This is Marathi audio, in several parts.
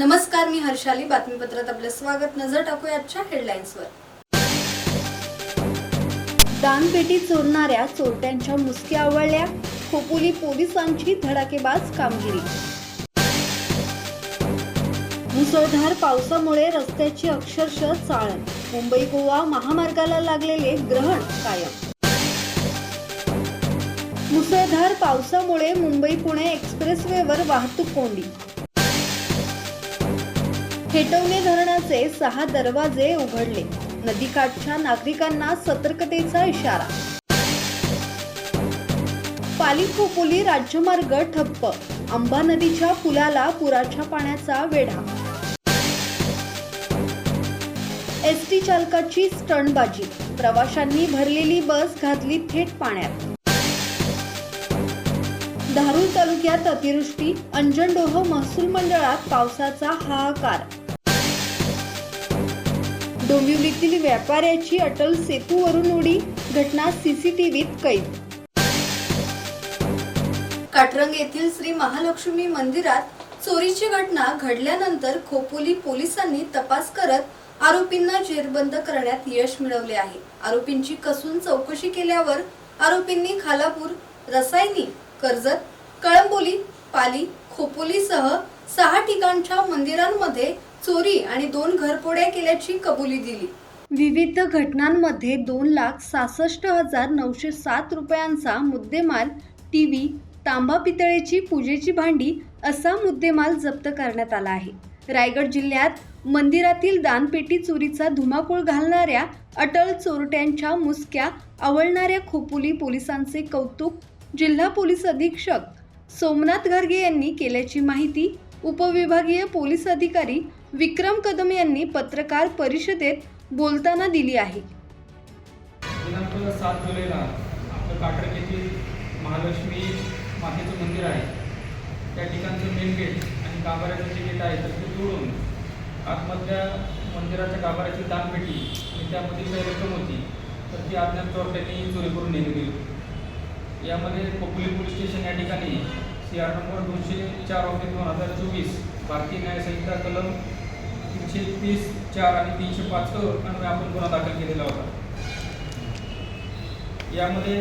नमस्कार मी हर्षाली. बातमीपत्रात आपलं स्वागत. नजर टाकूया आजच्या हेडलाईन्सवर दानपेटी चोरणाऱ्या चोरट्यांच्या मुसक्या आवळल्या. खोपोली पोलिसांची धडाकेबाज कामगिरी. मुसळधार पावसामुळे रस्त्याची अक्षरशः चाळण. मुंबई गोवा महामार्गाला लागलेले ग्रहण कायम. मुसळधार पावसामुळे मुंबई पुणे एक्सप्रेसवेवर वाहतूक कोंडी. हेटवणे धरणाचे सहा दरवाजे उघडले. नदीकाठच्या नागरिकांना सतर्कतेचा इशारा. पाली खोपोली राज्यमार्ग ठप्प. अंबा नदीच्या पुलाला पुराच्या पाण्याचा वेढा. एस टी चालकाची स्टंटबाजी. प्रवाशांनी भरलेली बस घातली थेट पाण्यात. धारूर तालुक्यात अतिवृष्टी अंजनडोह महसूल मंडळात पावसाचा हाहाकार. डोंबिवलीतील व्यापाऱ्याची अटल सेतूवरून उडी घटना सीसीटीव्हीत कैद. काटरंग येथील श्री महालक्ष्मी मंदिरात चोरीची घटना घडल्यानंतर खोपोली पोलिसांनी तपास करत आरोपींना जेरबंद करण्यात यश मिळवले आहे. आरोपींची कसून चौकशी केल्यावर आरोपींनी खालापूर रसायनी कर्जत कळंबोली पाली खोपोलीसह सहा ठिकाणच्या मंदिरांमध्ये चोरी आणि दोन घरफोड्या केल्याची कबुली दिली. विविध घटनांमध्ये दोन लाख सहासष्ट हजार नऊशे सात रुपयांचा मुद्देमाल टी व्ही तांबा पितळेची पूजेची भांडी असा मुद्देमाल जप्त करण्यात आला आहे. रायगड जिल्ह्यात मंदिरातील दानपेटी चोरीचा धुमाकूळ घालणाऱ्या अटल चोरट्यांच्या मुसक्या आवळणाऱ्या खोपोली पोलिसांचे कौतुक जिल्हा पोलीस अधीक्षक सोमनाथ गर्गे यांनी केल्याची माहिती उपविभागीय पोलीस अधिकारी विक्रम कदम यांनी पत्रकार परिषदेत बोलताना दिली आहे. दिनांक सात जुलैला आपलं काटक येथील महालक्ष्मी मातेचं मंदिर आहे. त्या ठिकाणचं मेन गेट आणि गाभाऱ्याचं जे गेट आहे तर ते जोडून आतमधल्या मंदिराच्या गाभाऱ्याची दानपेटी आणि त्यामधील काही रक्कम होती तर ती अज्ञात चोरट्यांनी चोरी करून नेली गेली. यामध्ये कोपली पोलीस स्टेशन या ठिकाणी सी आर नंबर दोनशे चार ऑफिस दोन हजार चोवीस भारतीय न्यायसंहिता कलम तीनशे तीस चार आणि तीनशे पाच अन्वये आपण गुन्हा दाखल केलेला होता. यामध्ये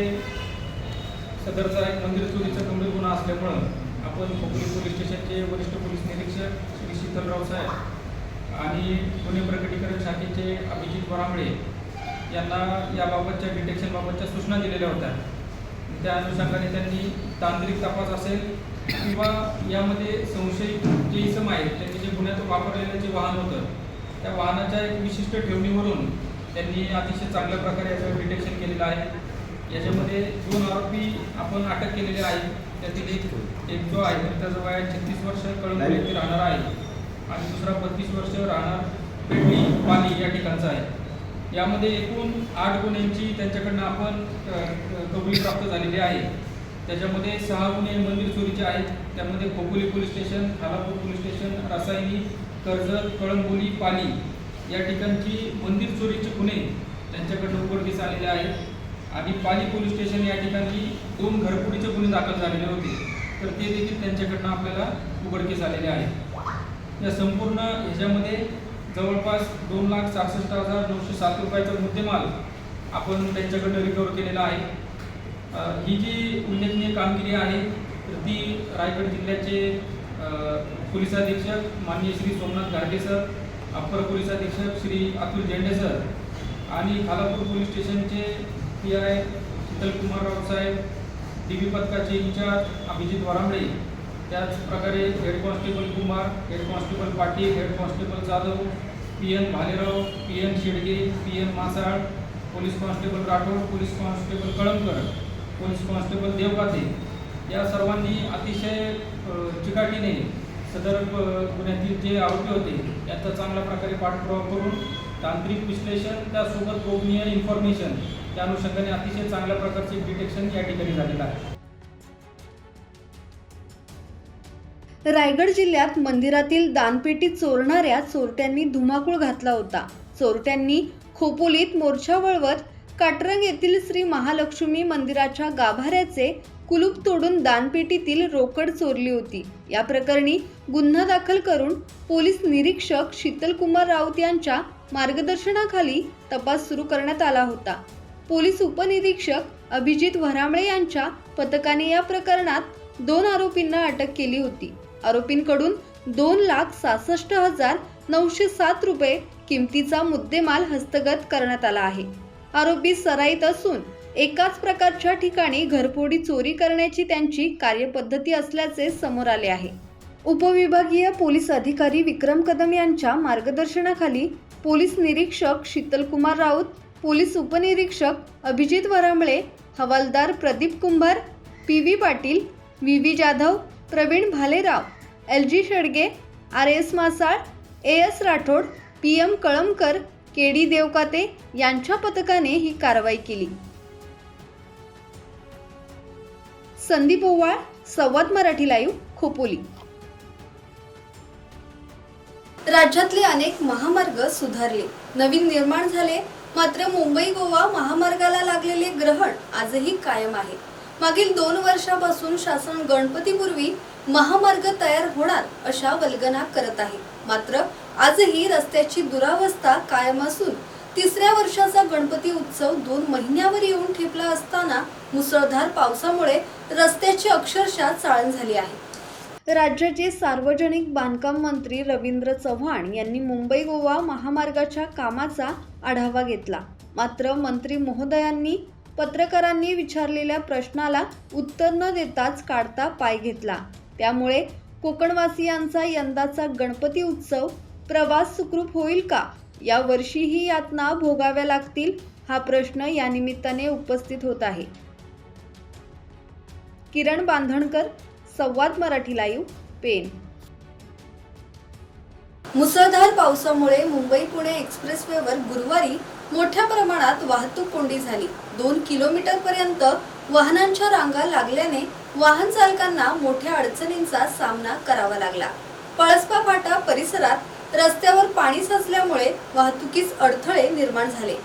सदरचा एक मंदिर चोरीचा गंभीर गुन्हा असल्यामुळं आपण खोपोली पोलीस स्टेशनचे वरिष्ठ पोलीस निरीक्षक श्री शीतलराव साहेब आणि पुणे प्रकटीकरण शाखेचे अभिजित वरांबळे यांना याबाबतच्या डिटेक्शनबाबतच्या सूचना दिलेल्या होत्या. त्या अनुषंगाने त्यांनी तांत्रिक तपास असेल किंवा यामध्ये संशयित जे इसम आहेत त्यांनी जे गुन्ह्यात वापरलेलं जे वाहन होतं त्या वाहनाच्या एक विशिष्ट ठेवणीवरून त्यांनी अतिशय चांगल्या प्रकारे याचं डिटेक्शन केलेलं आहे. याच्यामध्ये दोन आरोपी आपण अटक केलेले आहेत त्यातील एक एक जो आहे त्याचं वय छत्तीस वर्ष कळंबोली येथे राहणार आहे आणि दुसरा बत्तीस वर्ष राहणार पेडली पाली या ठिकाणचा आहे. यामध्ये एकूण आठ गुन्ह्यांची त्यांच्याकडनं आपण कबुली प्राप्त झालेली आहे. त्याच्यामध्ये सहा गुन्हे मंदिर चोरीचे आहेत. त्यामध्ये Khopoli police station Khalapur police station Rasayani Karjat Kalamboli Pali या ठिकाणची मंदिर चोरीचे गुन्हे त्यांच्याकडनं उघडकीस आलेले आहेत. आणि पाली पोलीस स्टेशन या ठिकाणी दोन घरपुडीचे गुन्हे दाखल झालेले होते. तर ते देखील त्यांच्याकडनं आपल्याला उघडकीस आलेले आहेत. या संपूर्ण ह्याच्यामध्ये जवळपास दोन लाख सहासष्ट हजार नऊशे सात रुपयाचा मुद्देमाल आपण त्यांच्याकडनं रिकवर केलेला आहे. ही जी उल्लेखनीय कामगिरी आहे तर ती रायगड जिल्ह्याचे पोलीस अधीक्षक माननीय Shri Somnath Garge sir upper police अधीक्षक श्री अतुल झेंडे सर आणि खालापूर पोलीस स्टेशनचे P I Shitalkumar Raosaheb D B पथकाचे इंचार्ज अभिजित वरांबळे त्याचप्रकारे head constable Kumar head constable Patil head constable Jadhav P N Bhalerao P N Shedge P N Masal police constable Rathod police constable Kalamkar police constable Devgate या सर्वांनी अतिशय चिकाटीने सदर गुन्ह्यातील जे आरोपी होते याचा चांगल्या प्रकारे पाठपुरावा करून तांत्रिक विश्लेषण त्यासोबत गोपनीय इन्फॉर्मेशन त्या अनुषंगाने अतिशय चांगल्या प्रकारचे डिटेक्शन या ठिकाणी झालेलं आहे. रायगड जिल्ह्यात मंदिरातील दानपेटी चोरणाऱ्या चोरट्यांनी धुमाकूळ घातला होता. चोरट्यांनी खोपोलीत मोर्चा वळवत काटरंग येथील श्री महालक्ष्मी मंदिराच्या गाभाऱ्याचे कुलूप तोडून दानपेटीतील रोकड चोरली होती. या प्रकरणी गुन्हा दाखल करून पोलीस निरीक्षक शीतलकुमार राऊत यांच्या मार्गदर्शनाखाली तपास सुरू करण्यात आला होता. पोलीस उपनिरीक्षक अभिजित वरामळे यांच्या पथकाने या प्रकरणात दोन आरोपींना अटक केली होती. आरोपींकडून दोन लाख सहासष्ट हजार नऊशे सात रुपये किमतीचा मुद्देमाल हस्तगत करण्यात आला आहे. आरोपी सराईत असून एकाच प्रकारच्या ठिकाणी घरफोडी चोरी करण्याची त्यांची कार्यपद्धती असल्याचे समोर आले आहे. उपविभागीय पोलीस अधिकारी विक्रम कदम यांच्या मार्गदर्शनाखाली पोलीस निरीक्षक शीतलकुमार राऊत पोलीस उपनिरीक्षक अभिजित वरांबळे हवालदार Pradeep Kumbhar P V Patil V V Jadhav Praveen Bhalerao L G Shedge R S Masal A S Rathod P M Kalamkar K D Devkate यांच्या पथकाने ही कारवाई केली. संदीप ओवाळ संवाद मराठी लाईव्ह खोपोली. राज्यातले अनेक महामार्ग सुधारले. नवीन निर्माण झाले. मात्र मुंबई गोवा महामार्गाला लागलेले ग्रहण आजही कायम आहे. मागील दोन वर्षापासून शासन गणपतीपूर्वी महामार्ग तयार होणार अशा वल्गना करत आहे. मात्र आजही रस्त्याची दुरावस्था कायम असून तिसऱ्या वर्षाचा गणपती उत्सव दोन महिन्यावर येऊन ठेपला असताना मुसळधार पावसामुळे रस्त्याची अक्षरशः चाळण झाली आहे. राज्याचे सार्वजनिक बांधकाम मंत्री रवींद्र चव्हाण यांनी मुंबई गोवा महामार्गाच्या कामाचा आढावा घेतला. मात्र मंत्री महोदयांनी पत्रकारांनी विचारलेल्या प्रश्नाला उत्तर न देताच काढता पाय घेतला. त्यामुळे कोकणवासियांचा यंदाचा गणपती उत्सव प्रवास सुखरूप होईल का? या वर्षीही यातना भोगाव्या लागतील हा प्रश्न या निमित्ताने उपस्थित होत आहे. किरण बांधणकर संवाद मराठी लाईव्ह पेन मुसळधार पावसामुळे मुंबई पुणे एक्सप्रेसवेवर गुरुवारी मोठ्या प्रमाणात वाहतूक कोंडी झाली. दोन किलोमीटर पर्यंत वाहनांच्या रांगा लागल्याने वाहन चालकांना मोठ्या अडचणींचा सामना करावा लागला. पळसपा फाटा परिसरात रस्त्यावर पाणी साचल्यामुळे वाहतुकीस अडथळे निर्माण झाले.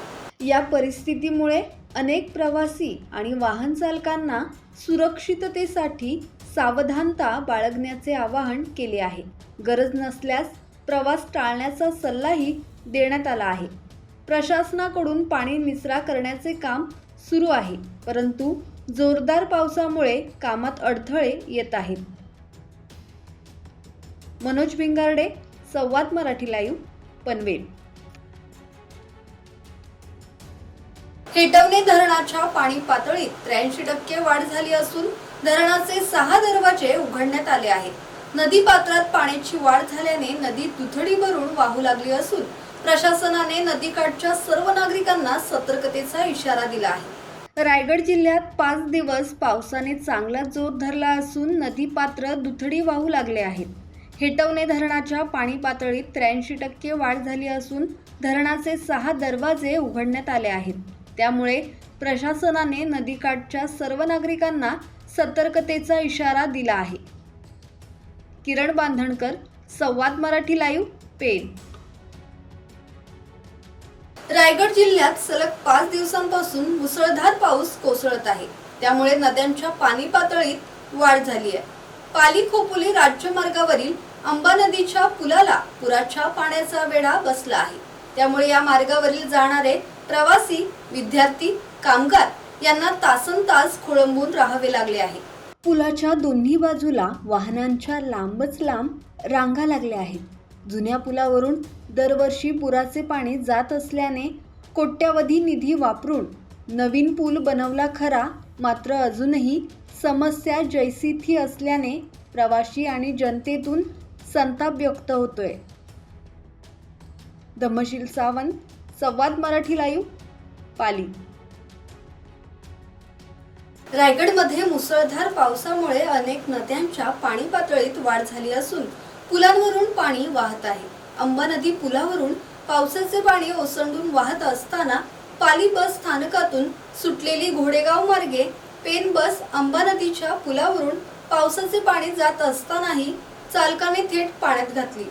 या परिस्थितीमुळे अनेक प्रवासी आणि वाहन चालकांना सुरक्षिततेसाठी सावधानता बाळगण्याचे आवाहन केले आहे. गरज नसल्यास प्रवास टाळण्याचा सल्लाही देण्यात आला आहे. प्रशासनाकडून पाणी निचरा करण्याचे काम सुरू आहे परंतु जोरदार पावसामुळे कामात अडथळे येत आहेत. मनोज भिंगारडे संवाद मराठी लाईव्ह पनवेल. हेटवणे धरणाच्या पाणी पातळीत त्र्याऐंशी टक्के वाढ झाली असून धरणाचे सहा दरवाजे उघडण्यात आले आहेत. नदी पात्रात पाण्याची वाढ झाल्याने नदी दुथडी भरून वाहू लागली असून प्रशासनाने नदीकाठच्या सर्व नागरिकांना सतर्कतेचा इशारा दिला आहे. रायगड जिल्ह्यात पाच दिवस पावसाने चांगला जोर धरला असून नदी पात्र दुथडी वाहू लागले आहेत. हेटवणे धरणाच्या पाणी पातळीत त्र्याऐंशी टक्के वाढ झाली असून धरणाचे सहा दरवाजे उघडण्यात आले आहेत. त्यामुळे प्रशासनाने नदीकाठच्या सर्व नागरिकांना सतर्कतेचा इशारा दिला आहे. किरण बांधणकर संवाद मराठी लाईव्ह पेन रायगड जिल्ह्यात सलग पाच दिवसांपासून मुसळधार पाऊस कोसळत आहे. त्यामुळे नद्यांच्या पाणी पातळीत वाढ झाली आहे. पाली खोपोली राज्य मार्गावरील अंबा नदीच्या पुलाला पुराच्या पाण्याचा वेढा बसला आहे. त्यामुळे या मार्गावरील जाणारे प्रवासी विद्यार्थी कामगार यांना तासन तास खोळंबून राहावे लागले आहे. पुलाच्या दोन्ही बाजूला वाहनांच्या लांबच लांब रांगा लागल्या आहेत. जुन्या पुलावरून दरवर्षी पुराचे पाणी जात असल्याने कोट्यावधी निधी वापरून नवीन पूल बनवला खरा मात्र अजूनही समस्या जैसी थी असल्याने प्रवासी आणि जनतेतून संताप व्यक्त होतोय. धम्मशील सावंत संवाद मराठी लाईव्ह पाली. रायगडमध्ये मुसळधार पावसामुळे अनेक नद्यांच्या पाणी पातळीत वाढ झाली असून पुलांवरून पाणी वाहत आहे. अंबा नदी पुलावरून पावसाचे पाणी ओसंडून वाहत असताना पाली बस स्थानकातून सुटलेली घोडेगाव मार्गे पेन बस अंबा नदीच्या पुलावरून पावसाचे पाणी जात असतानाही चालकाने थेट पाण्यात घातली.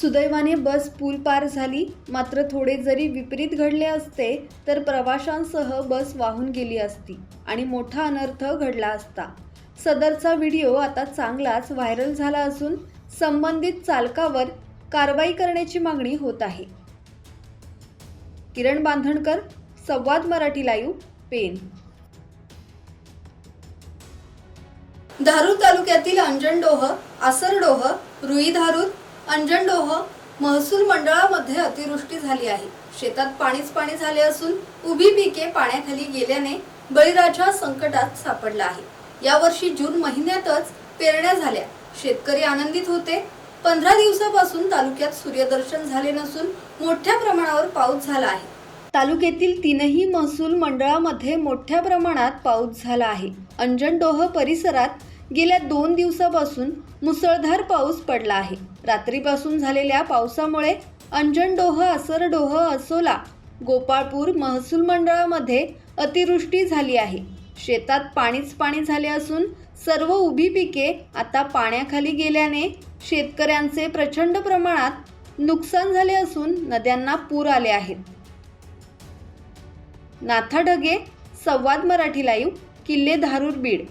सुदैवाने बस पूल पार झाली. मात्र थोडे जरी विपरीत घडले असते तर प्रवाशांसह बस वाहून गेली असती आणि मोठा अनर्थ घडला असता. सदरचा व्हिडिओ आता चांगलाच व्हायरल झाला असून संबंधित चालकावर कारवाई करण्याची मागणी होत आहे. किरण बांधणकर संवाद मराठी लाईव्ह पेन धारूर तालुक्यातील अंजनडोह आसरडोह रुईधारूर अंजनडोह महसूल मंडळामध्ये अतिवृष्टी झाली आहे. शेतात पाणीच पाणी झाले असून उभी पिके पाण्याखाली गेल्याने बळीराजा संकटात सापडला आहे. यावर्षी जून महिन्यातच पेरण्या झाल्या. शेतकरी आनंदित होते. पंधरा दिवसापासून तालुक्यात सूर्यदर्शन झाले नसून मोठ्या प्रमाणावर पाऊस झाला आहे. तालुक्यातील तीनही महसूल मंडळामध्ये मोठ्या प्रमाणात पाऊस झाला आहे. अंजनडोह परिसरात गेल्या दोन दिवसापासून मुसळधार पाऊस पडला आहे. रात्रीपासून झालेल्या पावसामुळे अंजनडोह असरडोह असोला गोपाळपूर महसूल मंडळामध्ये अतिवृष्टी झाली आहे. शेतात पाणीच पाणी झाले असून सर्व उभी पिके आता पाण्याखाली गेल्याने शेतकऱ्यांचे प्रचंड प्रमाणात नुकसान झाले असून नद्यांना पूर आले आहेत. नाथा ढगे संवाद मराठी लाईव्ह किल्ले धारूर बीड.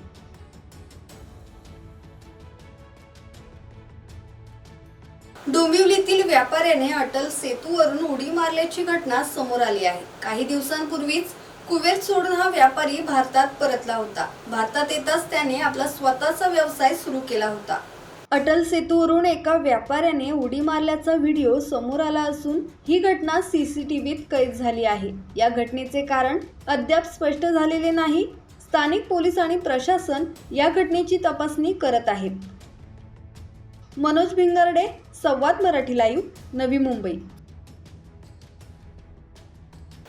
डोंबिवलीतील व्यापाऱ्याने अटल सेतूवरून उडी मारल्याची घटना समोर आली आहे. काही दिवसांपूर्वीच कुवेत सोडून हा व्यापारी भारतात परतला होता. भारतात येताच त्याने आपला स्वतःचा व्यवसाय सुरू केला होता. अटल सेतूवरून एका व्यापाऱ्याने उडी मारल्याचा व्हिडिओ समोर आला असून ही घटना सी सी टी व्हीत कैद झाली आहे. या घटनेचे कारण अद्याप स्पष्ट झालेले नाही. स्थानिक पोलीस आणि प्रशासन या घटनेची तपासणी करत आहेत. मनोज भिंगरडे संवाद मराठी लाईव्ह नवी मुंबई.